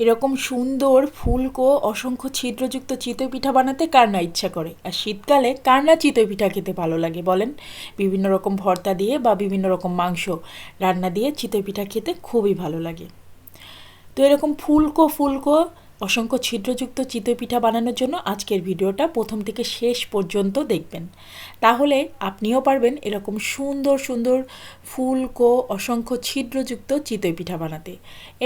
এরকম সুন্দর ফুলকো, অসংখ্য ছিদ্রযুক্ত চিতই পিঠা বানাতে কার না ইচ্ছা করে। আর শীতকালে কার না চিতই পিঠা খেতে ভালো লাগে, বলেন। বিভিন্ন রকম ভর্তা দিয়ে বা বিভিন্ন রকম মাংস রান্না দিয়ে চিতই পিঠা খেতে খুবই ভালো লাগে। তো এরকম ফুলকো ফুলকো অসংখ্য ছিদ্রযুক্ত চিতই পিঠা বানানোর জন্য আজকের ভিডিওটা প্রথম থেকে শেষ পর্যন্ত দেখবেন। তাহলে আপনিও পারবেন এরকম সুন্দর সুন্দর ফুলকো অসংখ্য ছিদ্রযুক্ত চিতই পিঠা বানাতে।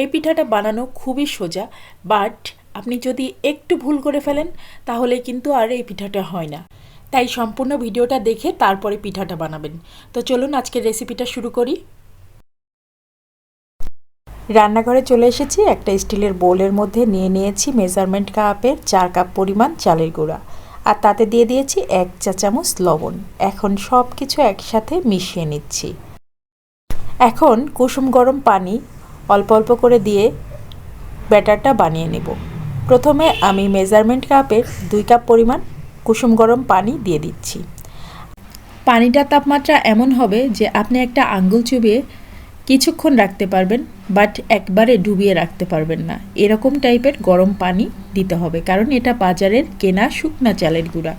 এই পিঠাটা বানানো খুবই সোজা, বাট আপনি যদি একটু ভুল করে ফেলেন, তাহলে কিন্তু আর এই পিঠাটা হয় না। তাই সম্পূর্ণ ভিডিওটা দেখে তারপরে পিঠাটা বানাবেন। তো চলুন আজকের রেসিপিটা শুরু করি। রান্নাঘরে চলে এসেছি। একটা স্টিলের বোলের মধ্যে নিয়ে নিয়েছি মেজারমেন্ট কাপের চার কাপ পরিমাণ চালের গুঁড়া। আর তাতে দিয়ে দিয়েছি এক চা চামচ লবণ। এখন সব কিছু একসাথে মিশিয়ে নিচ্ছি। এখন কুসুম গরম পানি অল্প অল্প করে দিয়ে ব্যাটারটা বানিয়ে নেব। প্রথমে আমি মেজারমেন্ট কাপের দুই কাপ পরিমাণ কুসুম গরম পানি দিয়ে দিচ্ছি। পানিটার তাপমাত্রা এমন হবে যে আপনি একটা আঙ্গুল চুবিয়ে কিছুক্ষণ রাখতে পারবেন বাট একবারে ডুবিয়ে রাখতে পারবেন না। এরকম টাইপের গরম পানি দিতে হবে, কারণ এটা বাজারের কেনা শুকনা চালের গুঁড়া।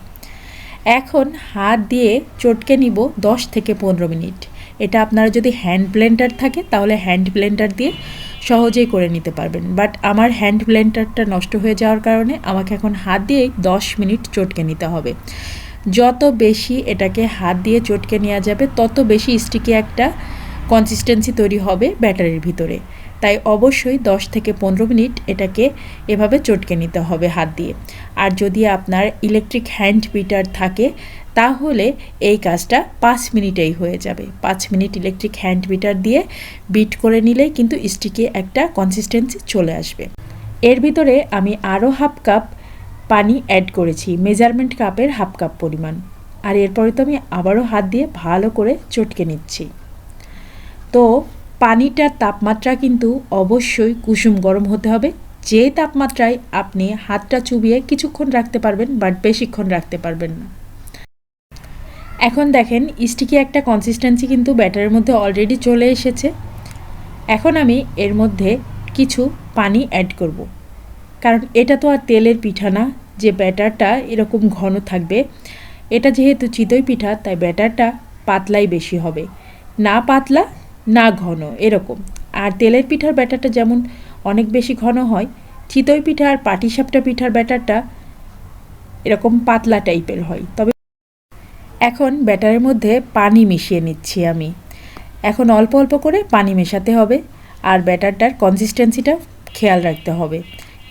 এখন হাত দিয়ে চটকে নিব দশ থেকে পনেরো মিনিট। এটা আপনারা যদি হ্যান্ড ব্লেন্ডার থাকে, তাহলে হ্যান্ড ব্লেন্ডার দিয়ে সহজেই করে নিতে পারবেন। বাট আমার হ্যান্ড ব্লেন্ডারটা নষ্ট হয়ে যাওয়ার কারণে আমাকে এখন হাত দিয়েই দশ মিনিট চটকে নিতে হবে। যত বেশি এটাকে হাত দিয়ে চটকে নেওয়া যাবে, তত বেশি স্টিকি একটা কনসিস্টেন্সি তৈরি হবে ব্যাটারির ভিতরে। তাই অবশ্যই 10 থেকে পনেরো মিনিট এটাকে এভাবে চটকে নিতে হবে হাত দিয়ে। আর যদি আপনার ইলেকট্রিক হ্যান্ড বিটার থাকে, তাহলে এই কাজটা পাঁচ মিনিটেই হয়ে যাবে। পাঁচ মিনিট ইলেকট্রিক হ্যান্ড বিটার দিয়ে বিট করে নিলে কিন্তু স্টিকে একটা কনসিস্টেন্সি চলে আসবে। এর ভিতরে আমি আরও হাফ কাপ পানি অ্যাড করেছি মেজারমেন্ট কাপের হাফ কাপ পরিমাণ। আর এরপরে তো আমি আবারও হাত দিয়ে ভালো করে চটকে নিচ্ছি। তো পানিটার তাপমাত্রা কিন্তু অবশ্যই কুসুম গরম হতে হবে। যে তাপমাত্রায় আপনি হাতটা চুবিয়ে কিছুক্ষণ রাখতে পারবেন, বাট বেশিক্ষণ রাখতে পারবেন না। এখন দেখেন স্টিকি একটা কনসিস্টেন্সি কিন্তু ব্যাটারের মধ্যে অলরেডি চলে এসেছে। এখন আমি এর মধ্যে কিছু পানি অ্যাড করব। কারণ এটা তো আর তেলের পিঠা না, যে ব্যাটারটা এরকম ঘন থাকবে। এটা যেহেতু চিতই পিঠা, তাই ব্যাটারটা পাতলাই বেশি হবে। না পাতলা না ঘন, এরকম। আর তেলের পিঠার ব্যাটারটা যেমন অনেক বেশি ঘন হয়, চিতই পিঠা আর পাটিসাপটা পিঠার ব্যাটারটা এরকম পাতলা টাইপের হয়। তবে এখন ব্যাটারের মধ্যে পানি মিশিয়ে নিচ্ছি আমি। এখন অল্প অল্প করে পানি মেশাতে হবে আর ব্যাটারটার কনসিস্টেন্সিটা খেয়াল রাখতে হবে।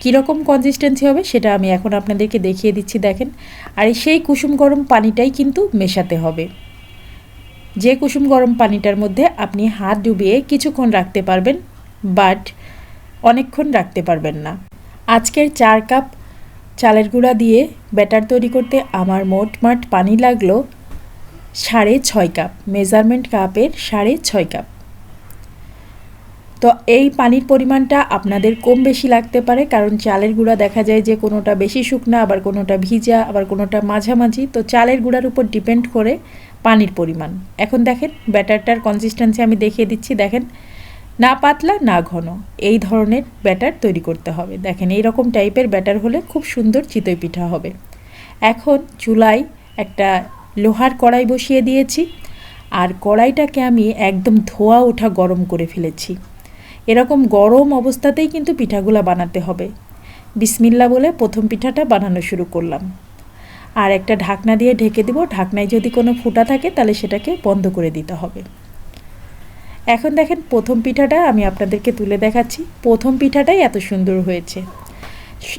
কীরকম কনসিস্টেন্সি হবে সেটা আমি এখন আপনাদেরকে দেখিয়ে দিচ্ছি, দেখেন। আর সেই কুসুম গরম পানিটাই কিন্তু মেশাতে হবে। যে কুসুম গরম পানিটার মধ্যে আপনি হাত ডুবিয়ে কিছুক্ষণ রাখতে পারবেন, বাট অনেকক্ষণ রাখতে পারবেন না। আজকের চার কাপ চালের গুঁড়া দিয়ে ব্যাটার তৈরি করতে আমার মোট মাঠ পানি লাগল সাড়ে ছয় কাপ, মেজারমেন্ট কাপের সাড়ে ছয় কাপ। তো এই পানির পরিমাণটা আপনাদের কম বেশি লাগতে পারে, কারণ চালের গুঁড়া দেখা যায় যে কোনোটা বেশি শুকনা, আবার কোনোটা ভিজা, আবার কোনোটা মাঝামাঝি। তো চালের গুঁড়ার উপর ডিপেন্ড করে পানির পরিমাণ। এখন দেখেন, ব্যাটারটার কনসিস্টেন্সি আমি দেখিয়ে দিচ্ছি, দেখেন। না পাতলা, না ঘন, এই ধরনের ব্যাটার তৈরি করতে হবে। দেখেন এই রকম টাইপের ব্যাটার হলে খুব সুন্দর চিতই পিঠা হবে। এখন চুলায় একটা লোহার কড়াই বসিয়ে দিয়েছি, আর কড়াইটাকে আমি একদম ধোয়া ওঠা গরম করে ফেলেছি। এরকম গরম অবস্থাতেই কিন্তু পিঠাগুলা বানাতে হবে। বিসমিল্লা বলে প্রথম পিঠাটা বানানো শুরু করলাম। আর একটা ঢাকনা দিয়ে ঢেকে দিব। ঢাকনায় যদি কোনো ফুটা থাকে, তাহলে সেটাকে বন্ধ করে দিতে হবে। এখন দেখেন প্রথম পিঠাটা আমি আপনাদেরকে তুলে দেখাচ্ছি। প্রথম পিঠাটাই এত সুন্দর হয়েছে।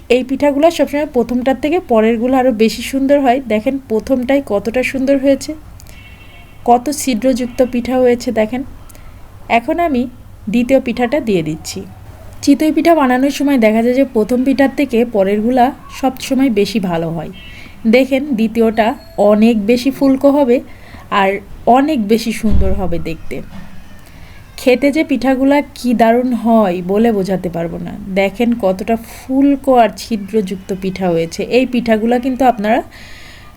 এই পিঠাগুলো সবসময় প্রথমটার থেকে পরেরগুলো আরও বেশি সুন্দর হয়। দেখেন প্রথমটাই কতটা সুন্দর হয়েছে। কত ছিদ্রযুক্ত পিঠা হয়েছে, দেখেন। এখন আমি দ্বিতীয় পিঠাটা দিয়ে দিচ্ছি। চিতই পিঠা বানানোর সময় দেখা যায় যে প্রথম পিঠার থেকে পরেরগুলা সব সময় বেশি ভালো হয়। দেখেন দ্বিতীয়টা অনেক বেশি ফুলকো হবে আর অনেক বেশি সুন্দর হবে দেখতে। খেতে যে পিঠাগুলা কি দারুণ হয় বলে বোঝাতে পারব না। দেখেন কতটা ফুলকো আর ছিদ্রযুক্ত পিঠা হয়েছে। এই পিঠাগুলা কিন্তু আপনারা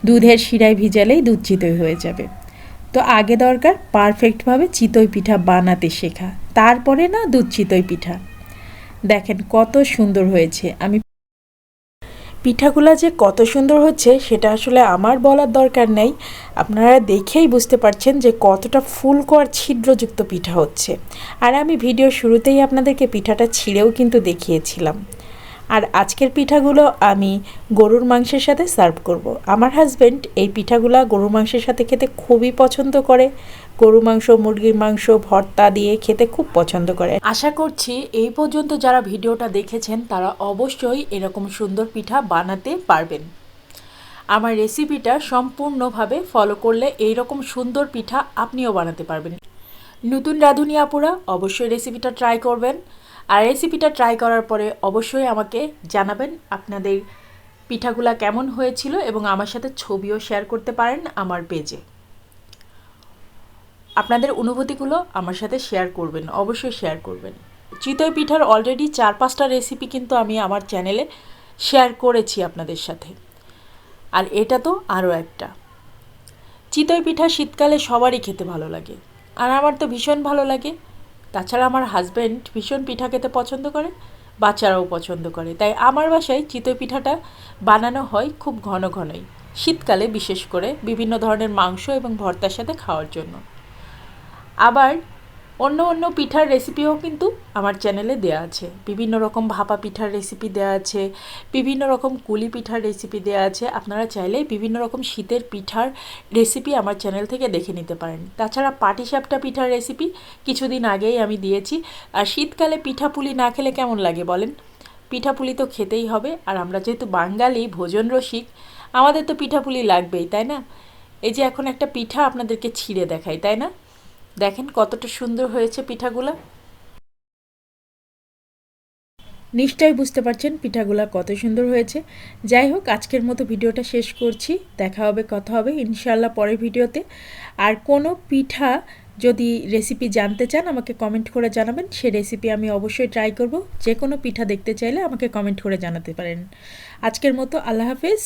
দুধের শিরায় ভিজালেই দুধ চিতই হয়ে যাবে। তো আগে দরকার পারফেক্টভাবে চিতই পিঠা বানাতে শেখা। তারপরে না দুধ চিতই পিঠা। দেখেন কত সুন্দর হয়েছে। আমি পিঠাগুলা যে কত সুন্দর হচ্ছে, সেটা আসলে আমার বলার দরকার নেই। আপনারা দেখেই বুঝতে পারছেন যে কতটা ফুলকো আর ছিদ্রযুক্ত পিঠা হচ্ছে। আর আমি ভিডিও শুরুতেই আপনাদেরকে পিঠাটা ছিঁড়েও কিন্তু দেখিয়েছিলাম। আর আজকের পিঠাগুলো আমি গরুর মাংসের সাথে সার্ভ করব। আমার হাজব্যান্ড এই পিঠাগুলো গরুর মাংসের সাথে খেতে খুবই পছন্দ করে। গরু মাংস, মুরগির মাংস, ভর্তা দিয়ে খেতে খুব পছন্দ করে। আশা করছি এই পর্যন্ত যারা ভিডিওটা দেখেছেন, তারা অবশ্যই এরকম সুন্দর পিঠা বানাতে পারবেন। আমার রেসিপিটা সম্পূর্ণভাবে ফলো করলে এই রকম সুন্দর পিঠা আপনিও বানাতে পারবেন। নতুন রাঁধুনি আপুরা, অবশ্যই রেসিপিটা ট্রাই করবেন। আর রেসিপিটা ট্রাই করার পরে অবশ্যই আমাকে জানাবেন আপনাদের পিঠাগুলা কেমন হয়েছিল এবং আমার সাথে ছবিও শেয়ার করতে পারেন আমার পেজে আপনাদের অনুভূতিগুলো আমার সাথে শেয়ার করবেন, অবশ্যই শেয়ার করবেন। চিতই পিঠার অলরেডি চার পাঁচটা রেসিপি কিন্তু আমি আমার চ্যানেলে শেয়ার করেছি আপনাদের সাথে। আর এটা তো আরও একটা। চিতই পিঠা শীতকালে সবারই খেতে ভালো লাগে। আর আমার তো ভীষণ ভালো লাগে। তাছাড়া আমার হাজব্যান্ড ভীষণ পিঠা খেতে পছন্দ করে, বাচ্চারাও পছন্দ করে। তাই আমার বাসায় চিতই পিঠাটা বানানো হয় খুব ঘন ঘনই, শীতকালে বিশেষ করে বিভিন্ন ধরনের মাংস এবং ভর্তার সাথে খাওয়ার জন্য। আবার অন্য অন্য পিঠার রেসিপিও কিন্তু আমার চ্যানেলে দেওয়া আছে। বিভিন্ন রকম ভাপা পিঠার রেসিপি দেওয়া আছে, বিভিন্ন রকম কুলি পিঠার রেসিপি দেওয়া আছে। আপনারা চাইলে বিভিন্ন রকম শীতের পিঠার রেসিপি আমার চ্যানেল থেকে দেখে নিতে পারেন। তাছাড়া পাটিসাপটা পিঠার রেসিপি কিছুদিন আগেই আমি দিয়েছি। আর শীতকালে পিঠাপুলি না খেলে কেমন লাগে বলেন? পিঠাপুলি তো খেতেই হবে। আর আমরা যেহেতু বাঙালি, ভোজন রসিক, আমাদের তো পিঠাপুলি লাগবেই, তাই না? এই যে এখন একটা পিঠা আপনাদেরকে ছিঁড়ে দেখাই, তাই না? দেখেন কতটা সুন্দর হয়েছে পিঠাগুলা। নিশ্চয়ই বুঝতে পারছেন পিঠাগুলা কত সুন্দর হয়েছে। যাই হোক, আজকের মতো ভিডিওটা শেষ করছি। দেখা হবে, কথা হবে ইনশাল্লাহ পরের ভিডিওতে। আর কোনো পিঠা যদি রেসিপি জানতে চান, আমাকে কমেন্ট করে জানাবেন। সে রেসিপি আমি অবশ্যই ট্রাই করব। যে কোনো পিঠা দেখতে চাইলে আমাকে কমেন্ট করে জানাতে পারেন। আজকের মতো আল্লাহ হাফেজ।